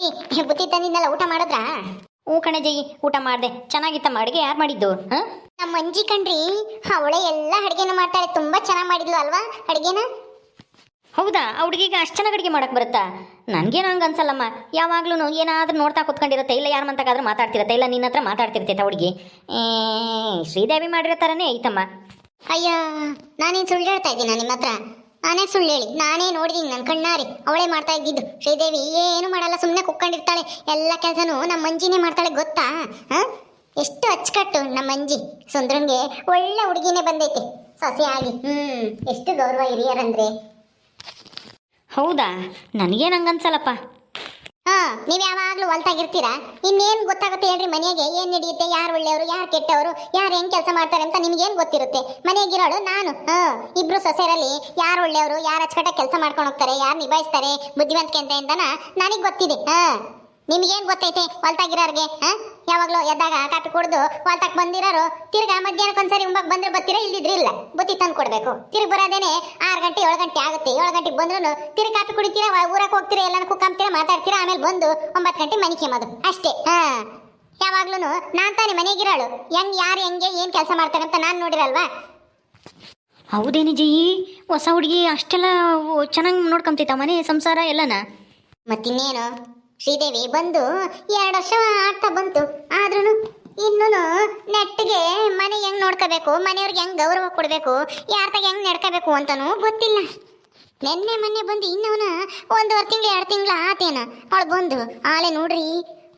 ಬುತ್ತಿ ತಂದಿದ್ನಲ್ಲ ಊಟ ಮಾಡಿದ್ರಾ? ಹ್ಞೂ ಕಣೆ ಜೈ ಊಟ ಮಾಡಿದೆ. ಚೆನ್ನಾಗಿತ್ತಮ್ಮ ಅಡುಗೆ ಯಾರು ಮಾಡಿದ್ದು? ಹಾಂ? ನಮ್ಮ ಮಂಜಿ ಕಣ್ರಿ ಅವಳೆ ಎಲ್ಲ ಅಡುಗೆನ ಮಾಡ್ತಾಳೆ ತುಂಬ ಚೆನ್ನಾಗಿ ಮಾಡಿದ್ಲು ಅಲ್ವಾ ಅಡುಗೆನ? ಹೌದಾ ಹುಡುಗಿಗೆ ಅಷ್ಟು ಚೆನ್ನಾಗಿ ಅಡುಗೆ ಮಾಡಕ್ಕೆ ಬರುತ್ತಾ? ನನಗೇನು ಹಂಗೆ ಅನ್ಸಲ್ಲಮ್ಮ ಯಾವಾಗ್ಲೂ ಏನಾದರೂ ನೋಡ್ತಾ ಕುತ್ಕೊಂಡಿರುತ್ತೆ ಇಲ್ಲ ಯಾರು ಮಂತಕ್ಕಾದ್ರೂ ಮಾತಾಡ್ತಿರತ್ತೆ ಇಲ್ಲ ನಿನ್ನ ಹತ್ರ ಮಾತಾಡ್ತಿರ್ತೈತೆ ಹುಡುಗಿ. ಶ್ರೀದೇವಿ ಮಾಡಿರೋ ಥರನೇ ಐತಮ್ಮ. ಅಯ್ಯ ನಾನೇನು ಸುಳ್ಳು ಹೇಳ್ತಾ ಇದ್ದೀನ ನಿಮ್ಮ ಹತ್ರ ನಾನೇ ಸುಳ್ಳು ಹೇಳಿ, ನಾನೇ ನೋಡಿದೀನಿ ನನ್ನ ಕಣ್ಣಾರಿ. ಅವಳೇ ಮಾಡ್ತಾ ಇದ್ದಿದ್ದು. ಶ್ರೀದೇವಿ ಏನು ಮಾಡಲ್ಲ ಸುಮ್ಮನೆ ಕುಕ್ಕೊಂಡಿರ್ತಾಳೆ. ಎಲ್ಲ ಕೆಲಸನೂ ನಮ್ಮ ಮಂಜಿನೇ ಮಾಡ್ತಾಳೆ, ಗೊತ್ತಾ? ಹಾಂ? ಎಷ್ಟು ಅಚ್ಚುಕಟ್ಟು ನಮ್ಮ ಮಂಜಿ. ಸುಂದ್ರನ್ಗೆ ಒಳ್ಳೆ ಹುಡುಗಿನೇ ಬಂದೈತೆ. ಸೊಸೆ ಆಗಿ ಹ್ಮ್, ಎಷ್ಟು ಗೌರವ ಹಿರಿಯರಂದ್ರೆ. ಹೌದಾ? ನನಗೇನು ಹಂಗೆ ಅನ್ಸಲ್ಲಪ್ಪ ಹಾ. ನೀವ್ ಯಾವಾಗ್ಲೂ ಹೊಲ್ತಾಗಿರ್ತೀರಾ? ಇನ್ನೇನ್ ಗೊತ್ತಾಗುತ್ತೆ ಹೇಳ್ರಿ ಮನೆಗೆ, ಏನ್ ನಡೆಯುತ್ತೆ, ಯಾರು ಒಳ್ಳೆಯವರು, ಯಾರು ಕೆಟ್ಟವರು, ಯಾರು ಹೆಂಗ್ ಕೆಲಸ ಮಾಡ್ತಾರೆ ಅಂತ ನಿಮ್ಗೇನ್ ಗೊತ್ತಿರುತ್ತೆ? ಮನೆಗಿರೋಳು ನಾನು. ಹಾ. ಇಬ್ರು ಸೊಸೆರಲ್ಲಿ ಯಾರು ಒಳ್ಳೆಯವರು, ಯಾರು ಅಚ್ಚಕಟ್ಟ ಕೆಲಸ ಮಾಡ್ಕೊಂಡು ಹೋಗ್ತಾರೆ, ಯಾರು ನಿಭಾಯಿಸ್ತಾರೆ, ಬುದ್ಧಿವಂತಿಕೆ ಅಂತ ನನಗ್ ಗೊತ್ತಿದೆ. ಹಾ. ಏನ್ ಗೊತ್ತೈತೆ, ಹೊಲ್ತಾಗಿರೋರ್ಗೆ? ಹಾ? ಯಾವಾಗ್ಲೂ ಎದ್ದಾಗ ಕಾಪಿ ಕುಡ್ದು ಹೊಲ್ತಾಕ್ ಬಂದಿರೋರು ತಿರ್ಗಾ ಮಧ್ಯಾಹ್ನಕ್ಕೊಂದ್ಸರಿ ಉಂಬಕ್ ಬಂದ್ರೆ ಬತ್ತಿರ ಇಲ್ಲಿದ್ರೆ ಇಲ್ಲ? ಬುತ್ತಿ ತಂದು ಕೊಡ್ಬೇಕು. ತಿರ್ಗಿ ಬರೋದೇನೆ ಆರು ಗಂಟೆ ಏಳು ಗಂಟೆ ಆಗುತ್ತೆ. ಏಳು ಗಂಟೆಗೆ ಬಂದ್ರು ತಿರ್ಗಿ ಕಾಪಿ ಕುಡಿತೀರಾ ಊರಕ್ಕೆ ಹೋಗ್ತೀರಾ ಎಲ್ಲಾನು ಕುಕ್ಕಂತೀರಾ ಮಾತಾಡ್ತೀರಾ ಆಮೇಲೆ ಬಂದು ಒಂಬತ್ತು ಗಂಟೆ ಮನೆ ಕೇಮದು ಅಷ್ಟೇ. ಹಾ. ಯಾವಾಗ್ಲೂ ನಾನು ತಾನೇ ಮನೆಗಿರೋಳು. ಹೆಂಗ್ ಯಾರು ಹೆಂಗೆ ಏನ್ ಕೆಲಸ ಮಾಡ್ತಾರೆ ಅಂತ ನಾನು ನೋಡಿರಲ್ವಾ? ಹೌದೇನು ಜಯಿ ಹೊಸ ಹುಡುಗಿ ಅಷ್ಟೆಲ್ಲ ಚೆನ್ನಾಗಿ ನೋಡ್ಕೊಂತಿತ್ತ ಮನೆ ಸಂಸಾರ ಎಲ್ಲನ? ಮತ್ತಿನ್ನೇನು? ಶ್ರೀದೇವಿ ಬಂದು ಎರಡು ವರ್ಷ ಆಗ್ತಾ ಬಂತು. ಆದ್ರೂ ಇನ್ನೂ ನೆಟ್ಟಿಗೆ ಮನೆ ಹೆಂಗ್ ನೋಡ್ಕೋಬೇಕು, ಮನೆಯವ್ರಿಗೆ ಹೆಂಗ್ ಗೌರವ ಕೊಡಬೇಕು ಯಾರ್ದಾಗ ಹೆಂಗ್ ನಡ್ಕೋಬೇಕು ಅಂತನೂ ಗೊತ್ತಿಲ್ಲ. ನೆನ್ನೆ ಮೊನ್ನೆ ಬಂದು ಇನ್ನವನ ಒಂದೂವರೆ ತಿಂಗಳು, ಎರಡು ತಿಂಗಳು ಆತೇನ. ಅವಳು ಬಂದು, ಆಲೆ ನೋಡ್ರಿ,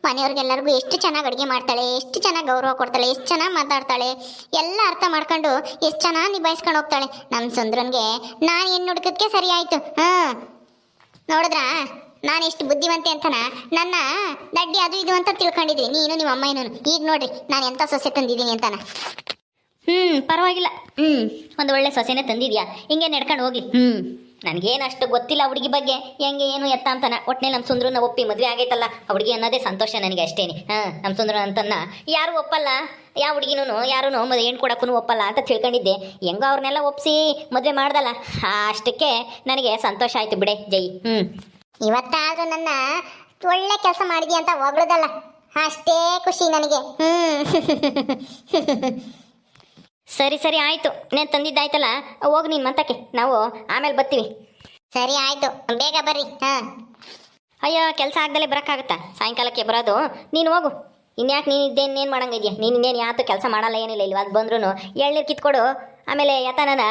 ಮನೆಯವ್ರಿಗೆಲ್ಲರಿಗೂ ಎಷ್ಟು ಚೆನ್ನಾಗಿ ಅಡುಗೆ ಮಾಡ್ತಾಳೆ, ಎಷ್ಟು ಚೆನ್ನಾಗಿ ಗೌರವ ಕೊಡ್ತಾಳೆ, ಎಷ್ಟು ಚೆನ್ನಾಗಿ ಮಾತಾಡ್ತಾಳೆ, ಎಲ್ಲ ಅರ್ಥ ಮಾಡ್ಕೊಂಡು ಎಷ್ಟು ಚೆನ್ನಾಗಿ ನಿಭಾಯಿಸ್ಕೊಂಡು ಹೋಗ್ತಾಳೆ. ನಮ್ಮ ಸುಂದ್ರನ್ಗೆ ನಾನು ಏನು ನುಡ್ಕೋದಕ್ಕೆ ಸರಿ ಆಯಿತು ಹಾಂ ನೋಡಿದ್ರಾ? ನಾನು ಎಷ್ಟು ಬುದ್ಧಿವಂತೆ ಅಂತನ? ನನ್ನ ದಡ್ಡಿ ಅದು ಇದು ಅಂತ ತಿಳ್ಕೊಂಡಿದ್ರಿ ನೀನು, ನಿಮ್ಮ ಅಮ್ಮ ಏನು ಈಗ ನೋಡ್ರಿ, ನಾನು ಎಂತ ಸೊಸೆ ತಂದಿದ್ದೀನಿ ಅಂತಾನ? ಹ್ಞೂ ಪರವಾಗಿಲ್ಲ. ಹ್ಞೂ ಒಂದು ಒಳ್ಳೆ ಸೊಸೆನೇ ತಂದಿದ್ಯಾ? ಹಿಂಗೆ ನಡ್ಕೊಂಡು ಹೋಗಿ? ಹ್ಞೂ ನನಗೇನು ಅಷ್ಟು ಗೊತ್ತಿಲ್ಲ ಹುಡುಗಿ ಬಗ್ಗೆ. ಹೆಂಗೆ ಏನು ಎತ್ತ ಅಂತಾನ? ಒಟ್ಟಿನಲ್ಲಿ ನಮ್ಮ ಸುಂದ್ರನ ಒಪ್ಪಿ ಮದುವೆ ಆಗೈತಲ್ಲ, ಆ ಹುಡುಗಿ ಅನ್ನೋದೇ ಸಂತೋಷ ನನಗೆ ಅಷ್ಟೇನೆ. ಹಾಂ ನಮ್ಮ ಸುಂದ್ರ ಅಂತನ್ನ ಯಾರು ಒಪ್ಪಲ್ಲ. ಯಾವ ಹುಡುಗಿನೂ ಯಾರೂ ಹೆಣ್ಣು ಕೊಡಕ್ಕೂ ಒಪ್ಪಲ್ಲ ಅಂತ ತಿಳ್ಕೊಂಡಿದ್ದೆ. ಹೆಂಗೋ ಅವ್ರನ್ನೆಲ್ಲ ಒಪ್ಸಿ ಮದುವೆ ಮಾಡ್ದಲ್ಲ. ಅಷ್ಟಕ್ಕೆ ನನಗೆ ಸಂತೋಷ ಆಯ್ತು ಬಿಡೆ, ಜೈ. ಹ್ಞೂ ಇವತ್ತಾದ್ರೂ ನನ್ನ ಒಳ್ಳೆ ಕೆಲಸ ಮಾಡಿದಿ ಅಂತ ಹೊಗಳದಲ್ಲ. ಅಷ್ಟೇ ಖುಷಿ ನನಗೆ. ಹ್ಮ್. ಸರಿ ಸರಿ, ಆಯ್ತು. ನೀನ್ ತಂದಿದ್ದಾಯ್ತಲ್ಲ, ಹೋಗಿ ನೀನು ಮಂತಕ್ಕೆ. ನಾವು ಆಮೇಲೆ ಬರ್ತೀವಿ. ಸರಿ, ಆಯ್ತು. ಬೇಗ ಬರ್ರಿ. ಹಾ. ಅಯ್ಯೋ, ಕೆಲಸ ಆಗ್ದಲೇ ಬರೋಕ್ಕಾಗತ್ತಾ? ಸಾಯಂಕಾಲಕ್ಕೆ ಬರೋದು. ನೀನು ಹೋಗು. ಇನ್ಯಾಕೆ ನೀನು ಇದ್ದೇನೇನು ಮಾಡಂಗಿದ್ಯಾ ನೀನು ಇನ್ನೇನು ಯಾತು ಕೆಲಸ ಮಾಡಲ್ಲ, ಏನಿಲ್ಲ. ಇಲ್ವಾ ಅದು ಬಂದ್ರೂ ಎಳ್ನೀರು ಕಿತ್ಕೊಡು. ಆಮೇಲೆ ಯತನನ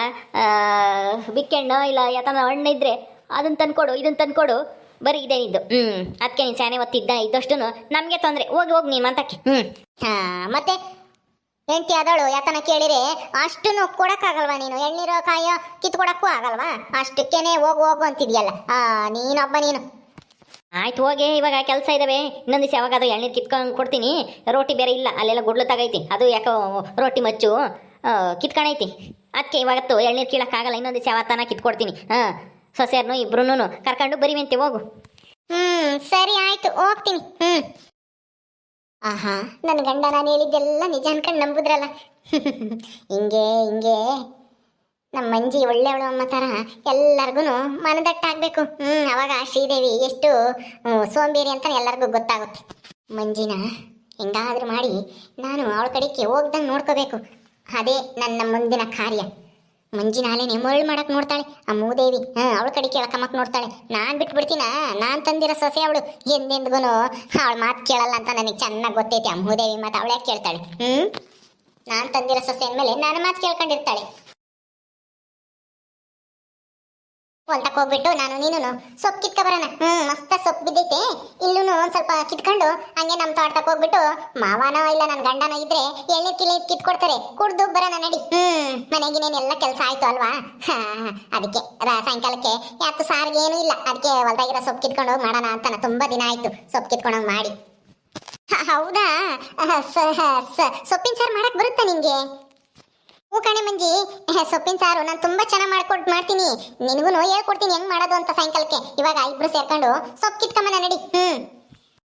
ಬಿಕ್ಕೆಣ್ಣು, ಇಲ್ಲ ಯತನ ಹಣ್ಣು ಇದ್ದರೆ ಅದನ್ನು ತಂದ್ಕೊಡು ಇದನ್ನು ತಂದ್ಕೊಡು. ಬರೀ ಇದೇನಿದ್ದು ಹ್ಞೂ ಅದಕ್ಕೆ ನೀನು ಸ್ಯಾನೆ ಒತ್ತಿದ್ದ ಇದ್ದಷ್ಟು ನಮಗೆ ತೊಂದರೆ. ಹೋಗಿ ಹೋಗಿ ನೀನು ಮಂತಕ್ಕೆ ಹ್ಞೂ ಹಾ ಮತ್ತೆ? ಹೆಂಡತಿ ಆದಳು ಯಾತನ ಕೇಳಿರಿ ಅಷ್ಟನ್ನು ಕೊಡಕ್ಕಾಗಲ್ವಾ ನೀನು? ಎಳ್ನೀರೋ ಕಾಯೋ ಕಿತ್ಕೊಡಕ್ಕೂ ಆಗಲ್ವಾ? ಅಷ್ಟಕ್ಕೇನೆ ಹೋಗು ಹೋಗು ಅಂತಿದ್ಯಲ್ಲ. ಆ ನೀನೊಬ್ಬ ನೀನು. ಆಯ್ತು ಹೋಗಿ. ಇವಾಗ ಕೆಲಸ ಇದಾವೆ. ಇನ್ನೊಂದು ದಿವಸ ಅದು ಎಳ್ನೀರು ಕಿತ್ಕೊಂಡು ಕೊಡ್ತೀನಿ. ರೋಟಿ ಬೇರೆ ಇಲ್ಲ. ಅಲ್ಲೆಲ್ಲ ಗುಡ್ಲು ತಗೈತಿ. ಅದು ಯಾಕೋ ರೋಟಿ ಮಚ್ಚು. ಕಿತ್ಕೊಂಡೈತಿ ಅದಕ್ಕೆ ಇವತ್ತು ಎಳ್ನೀರು ಕೀಳಕ್ಕಾಗಲ್ಲ. ಇನ್ನೊಂದು ದಿವಸ ಯಾವತ್ತಾನ ಕಿತ್ಕೊಡ್ತೀನಿ. ಹಾಂ. ಸೊಸೆಯರ್ನು ಇಬ್ರು ಕರ್ಕೊಂಡು ಬರೀವಂತೆ ಹೋಗು. ಹ್ಮ್, ಸರಿ ಆಯ್ತು, ಹೋಗ್ತೀನಿ. ಹ್ಮ್. ಆಹಾ ನನ್ನ ಗಂಡ ನಾನು ಹೇಳಿದ್ದೆಲ್ಲ ನಿಜ ಅನ್ಕೊಂಡು ನಂಬುದ್ರಲ್ಲ. ಹಿಂಗೆ ಹಿಂಗೆ. ನಮ್ಮ ಮಂಜಿ ಒಳ್ಳೆಯವಳು ಅಮ್ಮ ಥರ ಎಲ್ಲರಿಗೂ ಮನದಟ್ಟಾಗಬೇಕು. ಹ್ಮ್, ಅವಾಗ ಶ್ರೀದೇವಿ ಎಷ್ಟು ಸೋಂಬೇರಿ ಅಂತ ಎಲ್ಲರಿಗೂ ಗೊತ್ತಾಗುತ್ತೆ. ಮಂಜಿನ, ಹೆಂಗಾದ್ರೂ ಮಾಡಿ, ನಾನು ಅವಳ ಕಡೆಗೆ ಹೋಗ್ದಂಗೆ ನೋಡ್ಕೋಬೇಕು. ಅದೇ ನನ್ನ ಮುಂದಿನ ಕಾರ್ಯ. ಮಂಜಿನಾಲೇನೆ ಮರಳು ಮಾಡಕ್ ನೋಡ್ತಾಳೆ. ಆ ಮೂದೇವಿ, ಹಾ, ಅವಳ ಕಡೆ ಕೇಳಕಮ್ಮಕ್ ನೋಡ್ತಾಳೆ. ನಾನ್ ಬಿಟ್ಬಿಡ್ತೀನ? ನಾನ್ ತಂದಿರೋ ಸೊಸೆ ಅವಳು. ಎಂದೆಂದ್ಗುನು? ಅವಳ ಮಾತು ಕೇಳಲ್ಲ ಅಂತ ನನಗೆ ಚೆನ್ನಾಗಿ ಗೊತ್ತೈತಿ ಆ ಮೂದೇವಿ ಮಾತು. ಅವಳೇ ಕೇಳ್ತಾಳೆ. ಹ್ಮ್? ನಾನ್ ತಂದಿರೋ ಸೊಸೆ ಅಂದ್ಮೇಲೆ ನಾನು ಮಾತು ಕೇಳ್ಕೊಂಡಿರ್ತಾಳೆ. ಹೊಲ್ತಕ್ ಹೋಗ್ಬಿಟ್ಟು ನಾನು ನೀನು ಸೊಪ್ಪು ಕಿತ್ಕ ಬರೋಣ ಹ್ಮ್, ಮಸ್ತ ಸೊಪ್ಪು ಬಿದ್ದೈತೆ. ಇಲ್ಲೂ ಒಂದ್ ಸ್ವಲ್ಪ ಕಿತ್ಕೊಂಡು ಹಂಗೆ ನಮ್ ತೋಟಕ್ಕೆ ಹೋಗ್ಬಿಟ್ಟು ಮಾವನೋ ಇಲ್ಲ ನನ್ನ ಗಂಡನೋ ಇದ್ರೆ ಎಳ್ನೀರ್ ಕಿಲಿ ಕಿತ್ಕೊಡ್ತಾರೆ. ಕುಡ್ದು ಬರೋಣ ನಡಿ. ಹ್ಮ್ ಮನೆಗಿನೇನೆಲ್ಲ ಕೆಲಸ ಆಯ್ತು ಅಲ್ವಾ? ಅದಕ್ಕೆ ಸಾಯಂಕಾಲಕ್ಕೆ ಯಾತು ಸಾರಿಗೆ ಏನೂ ಇಲ್ಲ. ಅದಕ್ಕೆ ಹೊಲ್ದಾಗಿರೋ ಸೊಪ್ಪು ಕಿತ್ಕೊಂಡು ಹೋಗಿ ಮಾಡೋಣ ಅಂತ ತುಂಬಾ ದಿನ ಆಯ್ತು ಸೊಪ್ಪು ಕಿತ್ಕೊಂಡು ಮಾಡಿ. ಹೌದಾ? ಸೊಪ್ಪಿನ ಸಾರು ಮಾಡಕ್ ಬರುತ್ತಾ ನಿಂಗೆ? ಕಣೆ ಮಂಜಿ, ಸೊಪ್ಪಿನ ಸಾರು ನಾನು ತುಂಬಾ ಚೆನ್ನಾಗಿ ಮಾಡ್ಕೊಟ್ ಮಾಡ್ತೀನಿ. ನಿನಗೂ ಹೇಳ್ಕೊಡ್ತೀನಿ ಹೆಂಗ್ ಮಾಡೋದು ಅಂತ ಸಾಯಂಕಾಲಕ್ಕೆ. ಇವಾಗ ಇಬ್ರು ಸೇರ್ಕೊಂಡು ಸೊಪ್ಪು ಕಿತ್ಕೊಂಬನ ನಡಿ. ಹ್ಮ್.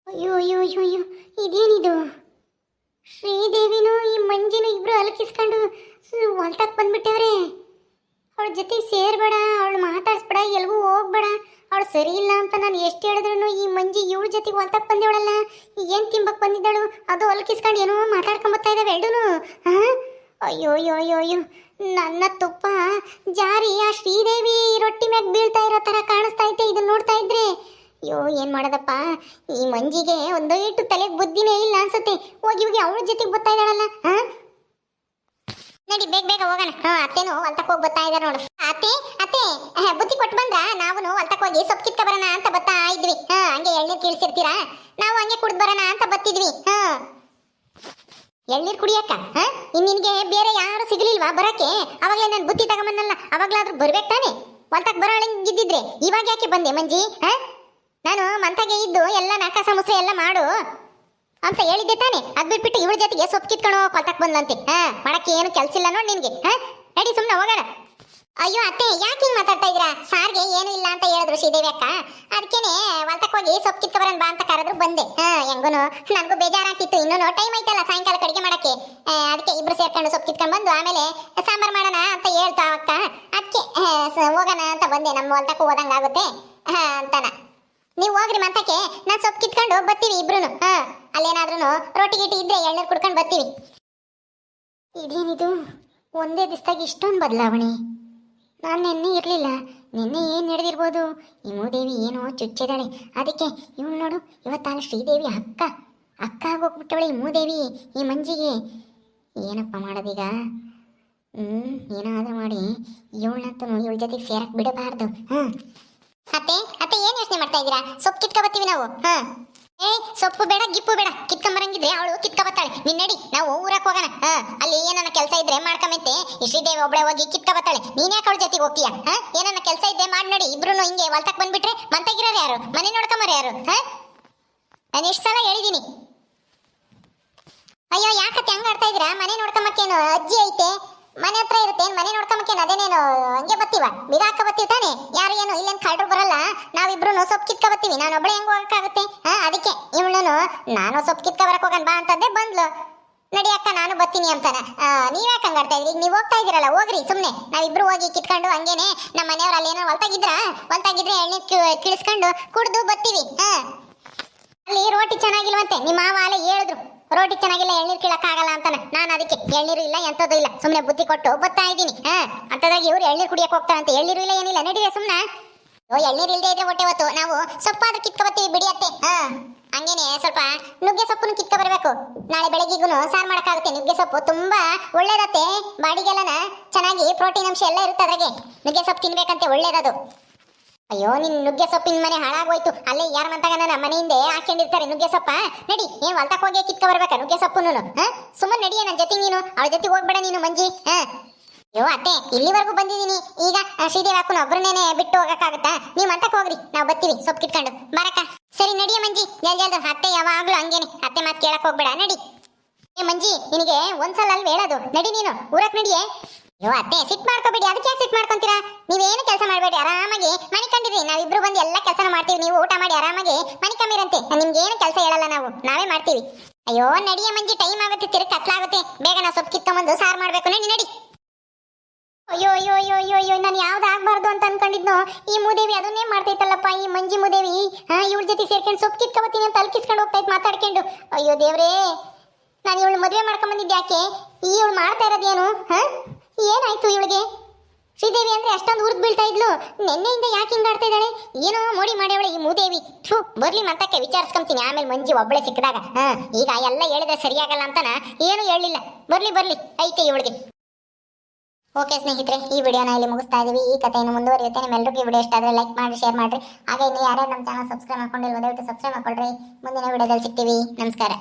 ಅಯ್ಯೋ ಅಯ್ಯೋ ಅಯ್ಯೋ ಅಯ್ಯೋ, ಇದೇನಿದು? ಶ್ರೀದೇವಿನೂ ಈ ಮಂಜಿನೂ ಇಬ್ರು ಅಲಕಿಸ್ಕೊಂಡು ಹೊಲ್ತಕ್ ಬಂದ್ಬಿಟ್ಟವ್ರೆ. ಅವಳ ಜೊತೆ ಸೇರ್ಬೇಡ, ಅವಳು ಮಾತಾಡ್ಸ್ಬೇಡ, ಎಲ್ಗೂ ಹೋಗ್ಬೇಡ. ಅವಳು ಸರಿ ಇಲ್ಲ ಅಂತ ನಾನು ಎಷ್ಟು ಹೇಳಿದ್ರು ಈ ಮಂಜಿ ಇವಳ ಜೊತೆಗೆ ಹೊಲ್ತಕ್ ಬಂದೇವಳಲ್ಲ. ಏನ್ ತಿಂಬಕ್ ಬಂದಿದ್ದಾಳು? ಅದು ಹೊಲಕಿಸ್ಕೊಂಡು ಏನೋ ಮಾತಾಡ್ಕೊಂಬತ್ತಾ ಇದಾವೆ ಎರಡೂನು. ಹಾ? ಅಯ್ಯೋ ಅಯ್ಯೋ ಅಯ್ಯೋ ನನ್ನ ತುಪ್ಪ ಜಾರಿ, ಆ ಶ್ರೀದೇವಿ ರೊಟ್ಟಿ ಮ್ಯಾಗ ಬೀಳ್ತಾ ಇರೋ ತರ ಕಾಣಿಸ್ತಾ ಐತೆ ಇದನ್ನ ನೋಡ್ತಾ ಇದ್ರೆ. ಅಯ್ಯೋ, ಏನ್ ಮಾಡೋದಪ್ಪ? ಈ ಮಂಜಿಗೆ ಒಂದು ಇಟ್ಟು ತಲೆಗೆ ಬುದ್ಧಿನೇ ಇಲ್ಲ ಅನ್ಸುತ್ತೆ. ಹೋಗಿ ಹೋಗಿ ಅವಳ ಜೊತೆಗೆ ಬರ್ತಾ ಇದ್ದಾಳಲ್ಲ ಹಾ ನಡಿ, ಬೇಗ ಬೇಗ ಹೋಗೋಣ. ಹಾಂ, ಅತ್ತೇನು ಹೋಗಿ ಬರ್ತಾ ಇದ್ದಾರೆ ನೋಡು. ಅತ್ತೆ ಅತ್ತೆ ಬುದ್ಧಿ ಕೊಟ್ಟು ಬಂದ ನಾವು ಹೊಲ್ತಕ್ ಹೋಗಿ ಸೊಪ್ಪು ಕಿತ್ಕ ಬರೋಣ ಅಂತ ಬರ್ತಾ ಇದ್ವಿ. ಹಾ, ಹಂಗೆ ಎಳ್ನೀರು ಕೀಳ್ಸಿರ್ತೀರಾ? ನಾವು ಹಂಗೆ ಕುಡ್ದು ಬರೋಣ ಅಂತ ಬತ್ತಿದ್ವಿ ಹಾ. ಎಳ್ನೀರ್ ಕುಡಿಯಕ್ಕ, ಹಾ? ಇನ್ ನಿನ್ಗೆ ಬೇರೆ ಯಾರು ಸಿಗ್ಲಿಲ್ವಾ ಬರಕ್ಕೆ? ಅವಾಗಲೇ ನಾನು ಬುತ್ತಿ ತಗೊಂಬಂದಲ್ಲ, ಅವಾಗ್ಲಾದ್ರೂ ಬರ್ಬೇಕು ತಾನೆ? ಹೊಲ್ತಕ್ ಬರೋಳಂಗಿದ್ದಿದ್ರೆ ಇವಾಗ ಯಾಕೆ ಬಂದೆ ಮಂಜಿ, ಹ? ನಾನು ಮಂತಾಗೆ ಇದ್ದು ಎಲ್ಲ ನಾಕ ಸಮಸ್ಯೆ ಎಲ್ಲ ಮಾಡು ಅಂತ ಹೇಳಿದ್ದೆ ತಾನೆ. ಅದ್ ಬಿಟ್ಬಿಟ್ಟು ಇವಳ ಜೊತೆಗೆ ಸೊಪ್ಪು ಕಿತ್ಕೊಂಡು ಕೊಲ್ತಕ್ ಬಂದಂತೆ ಹ ಮಾಡಕ್ಕೆ ಏನು ಕೆಲ್ಸ ಇಲ್ಲ ನೋಡಿ ನಿನ್ಗೆ, ಹಾ? ನಡಿ ಸುಮ್ಮನೆ ಹೋಗೋಣ. ಅಯ್ಯೋ ಅತ್ತೆ, ಯಾಕೆ ಹಿಂಗ್ ಮಾತಾಡ್ತಾ ಇದ್ದೀರಾ? ಸಾರ್ಗೆ ಏನು ಇಲ್ಲ ಅಂತ ಹೇಳಿದ್ರು ಶ್ರೀದೇವಿ ಅಕ್ಕ ಅದಕ್ಕೇನೆ ಹೊಲ್ತಕ್ ಹೋಗಿ ಸೊಪ್ಪು ಕಿತ್ತು ಬರೋಣ ಬಾ ಅಂತ ಕರೆದ್ರು ಬಂದೆ. ಹಾ, ಹೆಂಗುನು? ನನಗೂ ಬೇಜಾರಾಗ್ತಿತ್ತು. ಇನ್ನೂ ಟೈಮ್ ಐತಲ್ಲ ಸಾಯಂಕಾಲ ಅಡುಗೆ ಮಾಡಕ್ಕೆ. ಅದಕ್ಕೆ ಇಬ್ರು ಸೇರ್ಕೊಂಡು ಸೊಪ್ಪು ಕಿತ್ಕೊಂಡು ಬಂದು ಆಮೇಲೆ ಸಾಂಬಾರ್ ಮಾಡೋಣ ಅಂತ ಹೇಳ್ತಾ ಅಕ್ಕ ಅದಕ್ಕೆ ಹೋಗೋಣ ಅಂತ ಬಂದೆ. ನಮ್ಮ ಹೊಲ್ತಕ್ಕೂ ಹೋದಂಗಾಗುತ್ತೆ ಅಂತಾನ. ನೀವು ಹೋಗ್ರಿ ಮಂತಕ್ಕೆ. ನಾನು ಸೊಪ್ಪು ಕಿತ್ಕೊಂಡು ಬರ್ತೀವಿ ಇಬ್ರು ಹಾ ಅಲ್ಲೇನಾದ್ರೂ ರೊಟ್ಟಿ ಗೀಟಿ ಇದ್ರೆ ಎಳ್ನೀರು ಕುಡ್ಕೊಂಡು ಬರ್ತೀವಿ. ಇದೇನಿದು? ಒಂದೇ ದಿವಸದಾಗ ಇಷ್ಟೊಂದು ಬದಲಾವಣೆ. ನಾನು ನಿನ್ನೆ ಇರಲಿಲ್ಲ. ನಿನ್ನೆ ಏನು ನಡೆದಿರ್ಬೋದು? ಈ ಮೂದೇವಿ ಏನೋ ಚುಚ್ಚಿದಾಳೆ ಅದಕ್ಕೆ ಇವಳು ನೋಡು ಇವತ್ತಾಲ ಶ್ರೀದೇವಿ ಅಕ್ಕ. ಅಕ್ಕ ಆಗೋಗ್ಬಿಟ್ಟವಳೆ ಈ ಮೂದೇವಿ ಈ ಮಂಜಿಗೆ. ಏನಪ್ಪ ಮಾಡೋದೀಗ? ಹ್ಞೂ ಏನಾದರೂ ಮಾಡಿ. ಇವಳನ್ನಂತೂ ಇವಳ ಜೊತೆಗೆ ಸೇರಕ್ಕೆ ಬಿಡಬಾರ್ದು. ಹ್ಞೂ ಅತ್ತೆ ಅತ್ತೆ ಏನು ಯೋಚನೆ ಮಾಡ್ತಾ ಇದ್ದೀರಾ? ಸೊಪ್ಪು ಕಿತ್ಕೊಬತ್ತೀವಿ ನಾವು. ಹಾ ಏ, ಸೊಪ್ಪು ಬೇಡ, ಗಿಪ್ಪು ಬೇಡ. ಕಿತ್ಕೊಂಬರಂಗಿದ್ರೆ ಅವಳು ಕಿತ್ಕೊಬತ್ತಾಳೆ ನಿನ್ನಡಿ ನೀನ್ ನಡಿ, ನಾವು ಊರಕ್ ಹೋಗೋಣ. ಹಾ, ಅಲ್ಲಿ ಏನನ್ನ ಕೆಲಸ ಇದ್ರೆ ಮಾಡ್ಕೊಂಬೈತೆ. ಶ್ರೀದೇವಿ ಒಬ್ಳೆ ಹೋಗಿ ಕಿತ್ಕ ಬರ್ತಾಳೆ ನೀನ್ ಯಾಕೆ ಅವಳ ಜೊತೆಗೆ ಹೋಗ್ತೀಯ? ಹಾ ಏನನ್ನ ಕೆಲಸ ಇದ್ರೆ ಮಾಡಿ ನೋಡಿ. ಇಬ್ರು ಹಿಂಗೆ ಹೊಲ್ತಕ್ ಬಂದ್ಬಿಟ್ರೆ ಮಂತಾಗಿರೋರು ಯಾರು? ಮನೆ ನೋಡ್ಕೊಂಬಾರ ಯಾರು? ಹಾ? ನಾನು ಎಷ್ಟು ಸಲ ಹೇಳಿದೀನಿ. ಅಯ್ಯೋ, ಯಾಕತ್ತೆ ಹಂಗ ಆಡ್ತಾ ಇದ್ದೀರಾ ಮನೆ ನೋಡ್ಕೊಂಬಕ್ಕೇನು ಅಜ್ಜಿ ಐತೆ. ಮನೆ ಹತ್ರ ಇರುತ್ತೆ. ಏನ್ ಮನೆ ನೋಡ್ಕೊಂಬಕ್ಕೇನು ಅದೇನೇನು? ಹಂಗೆ ಬತ್ತೀವ? ಬೀಗ ಹಾಕ ಬತ್ತೀವಿ ತಾನೆ? ಯಾರು ಏನು? ಇಲ್ಲೇನ್ ಕಳ್ಳರು ಬರಲ್ಲ. ನಾವಿಬ್ರು ಸೊಪ್ಪು ಕಿತ್ಕ ಬತ್ತೀವಿ. ನಾನು ಒಬ್ಳೆ ಹೆಂಗ್ ಹೋಗಕ್ಕಾಗುತ್ತೆ ಹಾ, ಅದಕ್ಕೆ. ಇವಳನು, ನಾನು ಸೊಪ್ಪು ಕಿತ್ಕ ಬರಕ್ ಹೋಗನ್ ಬಾ ಅಂತಂದೆ ಬಂದ್ಲು. ನಡಿ ಅಕ್ಕ, ನಾನು ಬತ್ತೀನಿ ಅಂತಾನ. ನೀವ್ ಯಾಕೆ ಹಂಗಾಡ್ತಾ ಇದ್ರಿ? ನೀವು ಹೋಗ್ತಾ ಇದೀರಲ್ಲ ಹೋಗ್ರಿ, ಸುಮ್ನೆ. ನಾವಿಬ್ರು ಹೋಗಿ ಕಿತ್ಕೊಂಡು ಹಂಗೇನೆ ನಮ್ಮ ಮನೆಯವ್ರು ಅಲ್ಲೇನೋ ಹೊಲ್ತಾಗಿದ್ರ? ಹೊಲ್ತಾಗಿದ್ರೆ ಎಣ್ಣೆ ಕಿಳಿಸ್ಕೊಂಡು ಕುಡ್ದು ಬರ್ತೀವಿ ಹಾ. ಅಲ್ಲಿ ರೋಟಿ ಚೆನ್ನಾಗಿಲ್ವಂತೆ? ನಿಮ್ಮ ಮಾವ ಅಲ್ಲೇ ಹೇಳಿದ್ರು. ರೋಟಿ ಚೆನ್ನಾಗಿಲ್ಲ, ಎಳ್ನೀರು ಕೀಳಕ್ಕಾಗಲ್ಲ ಅದಕ್ಕೆ ಎಳ್ನೀರು ಇಲ್ಲ, ಎಂಥದ್ದು ಇಲ್ಲ. ಸುಮ್ಮನೆ ಬುದ್ಧಿ ಕೊಟ್ಟು ಬರ್ತಾ ಇದ್ದೀನಿ. ಹಾ ಅಂತದ್ರಾಗ ಇವ್ರು ಎಳ್ನೀರು ಕುಡಿಯಕ್ಕೆ ಹೋಗ್ತಾರಂತೆ. ಎಳ್ನೀರು ಇಲ್ಲ, ಏನಿಲ್ಲ. ನಡೀರಿ ಸುಮ್ಮನೆ ಓ, ಎಳ್ನೀರು ಇಲ್ಲದೆ ಇದ್ರೆ ಹೊಟ್ಟೆ ಹೊತ್ತು. ನಾವು ಸೊಪ್ಪಾದ್ರೂ ಕಿತ್ಕೊ ಬರ್ತೀವಿ ಬಿಡಿಯತ್ತೆ ಹಾ, ಹಂಗೇನೆ ಸ್ವಲ್ಪ ನುಗ್ಗೆ ಸೊಪ್ಪನ್ನು ಕಿತ್ಕೊ ಬರಬೇಕು. ನಾಳೆ ಬೆಳಗ್ಗೆಗೂ ಸಾರು ಮಾಡೋಕ್ಕಾಗುತ್ತೆ. ನುಗ್ಗೆ ಸೊಪ್ಪು ತುಂಬಾ ಒಳ್ಳೇದತ್ತೆ. ಬಾಡಿಗೆಲ್ಲನ ಚೆನ್ನಾಗಿ ಪ್ರೋಟೀನ್ ಅಂಶ ಎಲ್ಲ ಇರುತ್ತೆ ಅದ್ರಾಗೆ. ನುಗ್ಗೆ ಸೊಪ್ಪು ತಿನ್ಬೇಕಂತೆ, ಒಳ್ಳೇದದು. ಅಯ್ಯೋ, ನಿನ್ ನುಗ್ಗೆ ಸೊಪ್ಪಿನ ಮನೆ ಹಾಳಾಗೋಯ್ತು. ಅಲ್ಲೇ ಯಾರ ಮಂತಾಗ ನನ್ನ ಮನೆ ಹಿಂದೆ ಹಾಕೊಂಡಿರ್ತಾರೆ ನುಗ್ಗೆ ಸೊಪ್ಪ ನಡಿ ಏನ್ ಹೊಲ್ತಕ್ ಹೋಗಿ ಕಿತ್ಕ ಬರ್ಬೇಕ ನುಗ್ಗೆ ಸೊಪ್ಪು ಹಾ? ಸುಮ್ಮನೆ ನಡಿಯ ನನ್ನ ಜೊತೆ ನೀನು, ಅವಳ ಜೊತೆ ಹೋಗ್ಬೇಡ ನೀನು, ಮಂಜಿ, ಹಾ? ಅಯ್ಯೋ, ಅತ್ತೆ, ಇಲ್ಲಿವರೆಗೂ ಬಂದಿದ್ದೀನಿ. ಈಗ ಶ್ರೀದೇವ್ ಹಾಕು ಅಕ್ಕನ ಒಬ್ಬರನ್ನೇನೆ ಬಿಟ್ಟು ಹೋಗಕ್ಕಾಗತ್ತಾ? ನೀವ್ ಮಂತಕ್ ಹೋಗ್ರಿ, ನಾವು ಬರ್ತೀವಿ, ಸೊಪ್ಪು ಕಿಟ್ಕೊಂಡು ಬರಕ ಸರಿ ನಡಿಯ ಮಂಜಿ. ಜಲ್ ಅತ್ತೆ ಯಾವಾಗ್ಲೂ ಹಂಗೇನೆ. ಅತ್ತೆ ಮಾತು ಕೇಳಕ್ ಹೋಗ್ಬೇಡ, ನಡಿ. ಏ, ಮಂಜಿ, ನಿನಗೆ ಒಂದ್ಸಲ ಅಲ್ಲಿ ಹೇಳೋದು? ನಡಿ ನೀನು, ಊರಕ್ ನಡಿಯೇ? ಅಯ್ಯೋ ಅತ್ತೆ ಸಿಟ್ ಮಾಡ್ಕೋಬೇಡಿ. ಅದಕ್ಕೆ ಯಾಕೆ ಸಿಟ್ ಮಾಡ್ಕೊಂತೀರಾ? ನೀವೇನು ಕೆಲಸ ಮಾಡಬೇಡಿ. ಆರಾಮಾಗಿ ಮನೆ ಕಂಡಿರಿ. ನಾವಿಬ್ರು ಬಂದು ಎಲ್ಲ ಕೆಲಸನ ಮಾಡ್ತೀವಿ. ನೀವು ಊಟ ಮಾಡಿ ಆರಾಮಾಗಿ ಮನೆ ಕಮ್ಮಿರಂತೆ ನಿಮ್ಗೆ ಏನು ಕೆಲಸ ಹೇಳಲ್ಲ ನಾವು. ನಾವೇ ಮಾಡ್ತೀವಿ. ಅಯ್ಯೋ ನಡಿಯ ಮಂಜಿ ಟೈಮ್ ಆಗುತ್ತೆ. ತಿರುಗಿ ಕತ್ಲಾಗುತ್ತೆ. ಬೇಗ ನಾವು ಸೊಪ್ಪು ಕಿತ್ಕೊಂಬಂದು ಸಾರು ಮಾಡಬೇಕು. ನಡಿ ನಡಿ. ಅಯ್ಯೋ ಅಯ್ಯೋ ಅಯ್ಯೋ ಅಯ್ಯೋ ಅಯ್ಯೋ, ನಾನು ಯಾವ್ದು ಆಗ್ಬಾರ್ದು ಅಂತ ಅನ್ಕೊಂಡಿದ್ನೋ? ಈ ಮೂದೇವಿ ಅದನ್ನೇ ಮಾಡ್ತೈತಲ್ಲಪ್ಪ, ಈ ಮಂಜಿ ಮೂದೇವಿ. ಹಾ, ಇವಳ ಜೊತೆ ಸೇರ್ಕೊಂಡು ಸೊಪ್ಪು ಕಿತ್ಕೊಬತ್ತೀನಿ ಅಂತ ತಲ್ಕಿಸ್ಕೊಂಡು ಹೋಗ್ತಾ ಹೋಗ್ತೈತೆ ಮಾತಾಡ್ಕೊಂಡು. ಅಯ್ಯೋ ದೇವ್ರೇ, ನಾನು ಇವಳು ಮದುವೆ ಮಾಡ್ಕೊಂಡ್ ಬಂದಿದ್ದೆ ಯಾಕೆ? ಈ ಇವಳು ಮಾಡ್ತಾ ಇರೋದೇನು ಹಾ? ಏನಾಯ್ತು ಇವಳಿಗೆ? ಶ್ರೀದೇವಿ ಅಂದ್ರೆ ಅಷ್ಟೊಂದು ಉರ್ದ್ ಬೀಳ್ತಾ ಇದ್ಲು. ನಿನ್ನೆಯಿಂದ ಯಾಕೆ ಹಿಂಗಾಡ್ತಾ ಇದ್ದಾಳೆ? ಏನೋ ಮೋಡಿ ಮಾಡ್ಯವಳೆ ಈ ಮೂದೇವಿ. ಥೂ, ಬರ್ಲಿ ಮಂತಕ್ಕೆ ವಿಚಾರಿಸ್ಕೊಂತೀನಿ. ಆಮೇಲೆ ಮಂಜಿ ಒಬ್ಬಳೆ ಸಿಕ್ಕಿದಾಗ. ಹಾ, ಈಗ ಎಲ್ಲ ಹೇಳಿದ್ರೆ ಸರಿಯಾಗಲ್ಲ ಅಂತನ ಏನು ಹೇಳಿಲ್ಲ. ಬರ್ಲಿ ಬರ್ಲಿ. ಐತೆ ಇವಳಿಗೆ. ಓಕೆ ಸ್ನೇಹಿತರೆ, ಈ ವಿಡಿಯೋನ ಇಲ್ಲಿ ಮುಗಿಸ್ತಾ ಇದೀವಿ. ಈ ಕಥೆಯನ್ನು ಮುಂದುವರಿಯುತ್ತೆ ನಿಮ್ಮೆಲ್ಲರಿಗೂ ಈ ವಿಡಿಯೋ ಇಷ್ಟ ಆದರೆ ಲೈಕ್ ಮಾಡಿ ಶೇರ್ ಮಾಡಿರಿ. ಹಾಗೆ ಇನ್ನು ಯಾರ್ಯಾರು ನಮ್ಮ ಚಾನಲ್ ಸಬ್ಸ್ಕ್ರೈಬ್ ಮಾಡ್ಕೊಂಡಿಲ್ಲ ದಯವಿಟ್ಟು ಸಬ್ಸ್ಕ್ರೈಬ್ ಮಾಡ್ಕೊಳ್ರಿ. ಮುಂದಿನ ವಿಡಿಯೋದಲ್ಲಿ ಸಿಗ್ತೀವಿ. ನಮಸ್ಕಾರ.